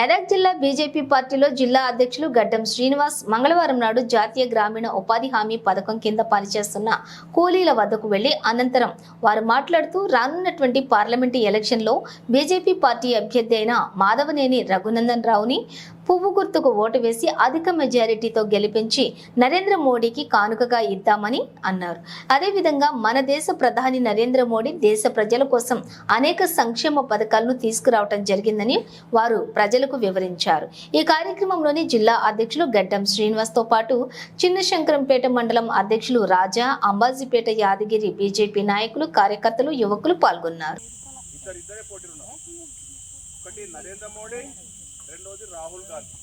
మెదక్ జిల్లా బీజేపీ పార్టీలో జిల్లా అధ్యక్షులు గడ్డం శ్రీనివాస్ మంగళవారం నాడు జాతీయ గ్రామీణ ఉపాధి హామీ పథకం కింద పనిచేస్తున్న కూలీల వద్దకు వెళ్ళి అనంతరం వారు మాట్లాడుతూ రానున్నటువంటి పార్లమెంటు ఎలక్షన్లో బీజేపీ పార్టీ అభ్యర్థి అయిన మాధవనేని రఘునందన్ రావుని పువ్వు గుర్తుకు ఓటు వేసి అధిక మెజారిటీతో గెలిపించి నరేంద్ర మోడీకి కానుకగా ఇద్దామని అన్నారు. అదేవిధంగా మన దేశ ప్రధాని నరేంద్ర మోడీ దేశ ప్రజల కోసం అనేక సంక్షేమ పథకాలను తీసుకురావటం జరిగిందని వారు ప్రజలకు వివరించారు. ఈ కార్యక్రమంలోని జిల్లా అధ్యక్షులు గడ్డం శ్రీనివాస్తో పాటు చిన్నశంకరంపేట మండలం అధ్యక్షులు రాజా అంబాజీపేట యాదగిరి బీజేపీ నాయకులు కార్యకర్తలు యువకులు పాల్గొన్నారు. రెండవది రాహుల్ గాంధీ.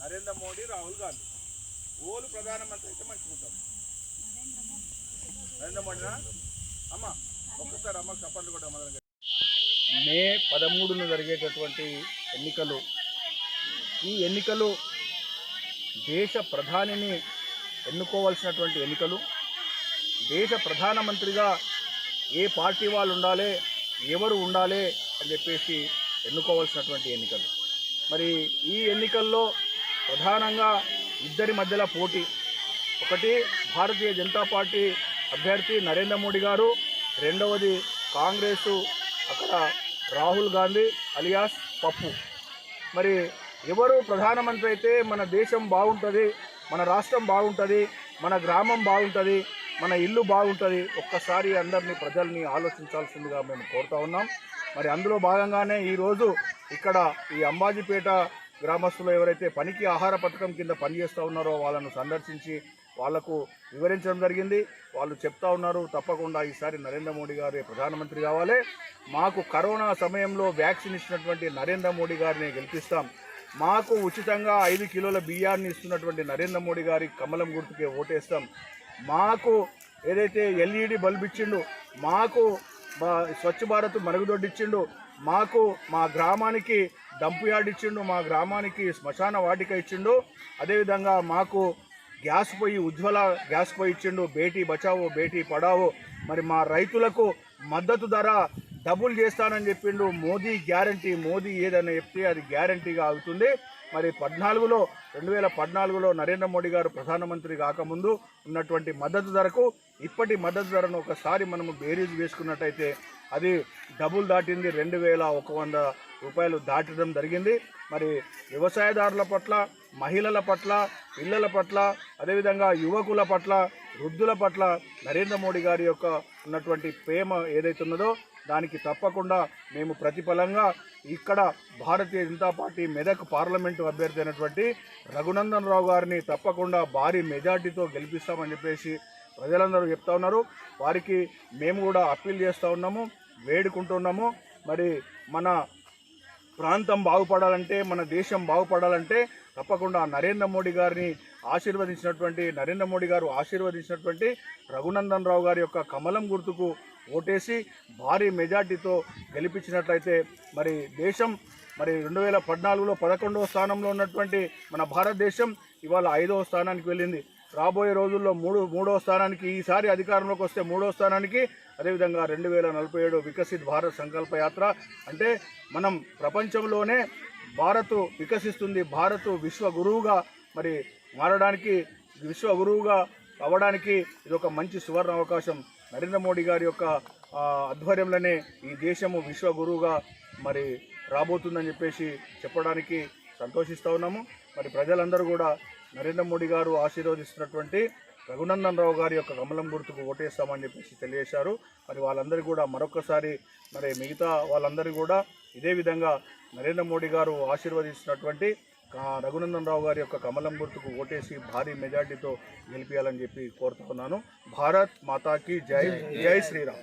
నరేంద్ర మోడీ రాహుల్ గాంధీ. ఓలు ప్రధానమంత్రి అయితే మంచిగా ఉంటాం నరేంద్ర మోడీనా? అమ్మ ఒక్కసారి అమ్మ చప్పట్లు కూడా మొదలు మే పదమూడున జరిగేటటువంటి ఎన్నికలు. ఈ ఎన్నికలు దేశ ప్రధానిని ఎన్నుకోవాల్సినటువంటి ఎన్నికలు. దేశ ప్రధానమంత్రిగా ఏ పార్టీ వాళ్ళు ఉండాలి ఎవరు ఉండాలి అని చెప్పేసి ఎన్నుకోవాల్సినటువంటి ఎన్నికలు. మరి ఈ ఎన్నికల్లో ప్రధానంగా ఇద్దరి మధ్యలో పోటీ. ఒకటి భారతీయ జనతా పార్టీ అభ్యర్థి నరేంద్ర మోడీ గారు రెండవది కాంగ్రెసు అక్కడ రాహుల్ గాంధీ అలియాస్ పప్పు. మరి ఎవరు ప్రధానమంత్రి అయితే మన దేశం బాగుంటుంది మన రాష్ట్రం బాగుంటుంది మన గ్రామం బాగుంటుంది మన ఇల్లు బాగుంటుంది ఒక్కసారి అందరినీ ప్రజల్ని ఆలోచించాల్సిందిగా మేము కోరుతా ఉన్నాం. మరి అందులో భాగంగానే ఈరోజు ఇక్కడ ఈ అంబాజీపేట గ్రామస్తులు ఎవరైతే పనికి ఆహార పథకం కింద పనిచేస్తూ ఉన్నారో వాళ్ళను సందర్శించి వాళ్ళకు వివరించడం జరిగింది. వాళ్ళు చెప్తా ఉన్నారు తప్పకుండా ఈసారి నరేంద్ర మోడీ గారే ప్రధానమంత్రి కావాలి. మాకు కరోనా సమయంలో వ్యాక్సిన్ ఇచ్చినటువంటి నరేంద్ర మోడీ గారిని గెలిపిస్తాం. మాకు ఉచితంగా ఐదు కిలోల బియ్యాన్ని ఇస్తున్నటువంటి నరేంద్ర మోడీ గారి కమలం గుర్తుకే ఓటేస్తాం. మాకు ఏదైతే ఎల్ఈడి బల్బ్ ఇచ్చిండు మాకు స్వచ్ఛ భారత్ మరుగుదొడ్డి ఇచ్చిండు మాకు మా గ్రామానికి డంప్ యార్డ్ ఇచ్చిండు మా గ్రామానికి శ్మశాన వాటిక ఇచ్చిండు. అదేవిధంగా మాకు గ్యాస్ పొయ్యి ఉజ్వల గ్యాస్ పొయ్యి ఇచ్చిండు. బేటీ బచావో బేటీ పడావో మరి మా రైతులకు మద్దతు ధర డబుల్ చేస్తానని చెప్పిండు. మోదీ గ్యారంటీ మోదీ ఏదైనా చెప్తే అది గ్యారంటీగా అవుతుంది. మరి పద్నాలుగులో రెండు వేల పద్నాలుగులో నరేంద్ర మోడీ గారు ప్రధానమంత్రి కాకముందు ఉన్నటువంటి మద్దతు ధరకు ఇప్పటి మద్దతు ధరను ఒకసారి మనము బేరీజ్ వేసుకున్నట్టయితే అది డబుల్ దాటింది రెండు వేల ఒక వంద రూపాయలు దాటడం జరిగింది. మరి వ్యవసాయదారుల పట్ల మహిళల పట్ల పిల్లల పట్ల అదేవిధంగా యువకుల పట్ల వృద్ధుల పట్ల నరేంద్ర మోడీ గారి యొక్క ఉన్నటువంటి ప్రేమ ఏదైతే ఉన్నదో దానికి తప్పకుండా మేము ప్రతిఫలంగా ఇక్కడ భారతీయ జనతా పార్టీ మెదక్ పార్లమెంటు అభ్యర్థి అయినటువంటి రఘునందన్ రావు గారిని తప్పకుండా భారీ మెజార్టీతో గెలిపిస్తామని చెప్పేసి ప్రజలందరూ చెప్తా ఉన్నారు. వారికి మేము కూడా అప్పీల్ చేస్తూ ఉన్నాము వేడుకుంటున్నాము మరి మన ప్రాంతం బాగుపడాలంటే మన దేశం బాగుపడాలంటే తప్పకుండా నరేంద్ర మోడీ గారిని ఆశీర్వదించినటువంటి నరేంద్ర మోడీ గారు ఆశీర్వదించినటువంటి రఘునందన్ రావు గారి యొక్క కమలం గుర్తుకు ఓటేసి భారీ మెజార్టీతో గెలిపించినట్లయితే మరి దేశం మరి రెండు వేల పద్నాలుగులో పదకొండవ స్థానంలో ఉన్నటువంటి మన భారతదేశం ఇవాళ ఐదవ స్థానానికి వెళ్ళింది. రాబోయే రోజుల్లో మూడు మూడో స్థానానికి ఈసారి అధికారంలోకి వస్తే మూడో స్థానానికి అదేవిధంగా రెండు వేల నలభై ఏడు వికసిత్ భారత్ సంకల్ప యాత్ర. అంటే మనం ప్రపంచంలోనే భారత్ వికసిస్తుంది భారత్ విశ్వ గురువుగా మరి మారడానికి విశ్వ గురువుగా అవ్వడానికి ఇది ఒక మంచి సువర్ణ అవకాశం. నరేంద్ర మోడీ గారి యొక్క ఆధ్వర్యంలోనే ఈ దేశము విశ్వ గురువుగా మరి రాబోతుందని చెప్పేసి చెప్పడానికి సంతోషిస్తూ ఉన్నాము. మరి ప్రజలందరూ కూడా నరేంద్ర మోడీ గారు ఆశీర్వదిస్తున్నటువంటి రఘునందన్ రావు గారి యొక్క కమలం గుర్తుకు ఓటేస్తామని చెప్పేసి తెలియజేశారు. మరి వాళ్ళందరూ కూడా మరొకసారి మరి మిగతా వాళ్ళందరూ కూడా ఇదే విధంగా నరేంద్ర మోడీ గారు ఆశీర్వదిస్తున్నటువంటి రఘునందన్ రావు గారి యొక్క కమలం గుర్తుకు ఓటేసి భారీ మెజార్టీతో గెలిపించాలని చెప్పి కోరుతున్నాను భారత్ మాతాకి జై జై శ్రీరామ్.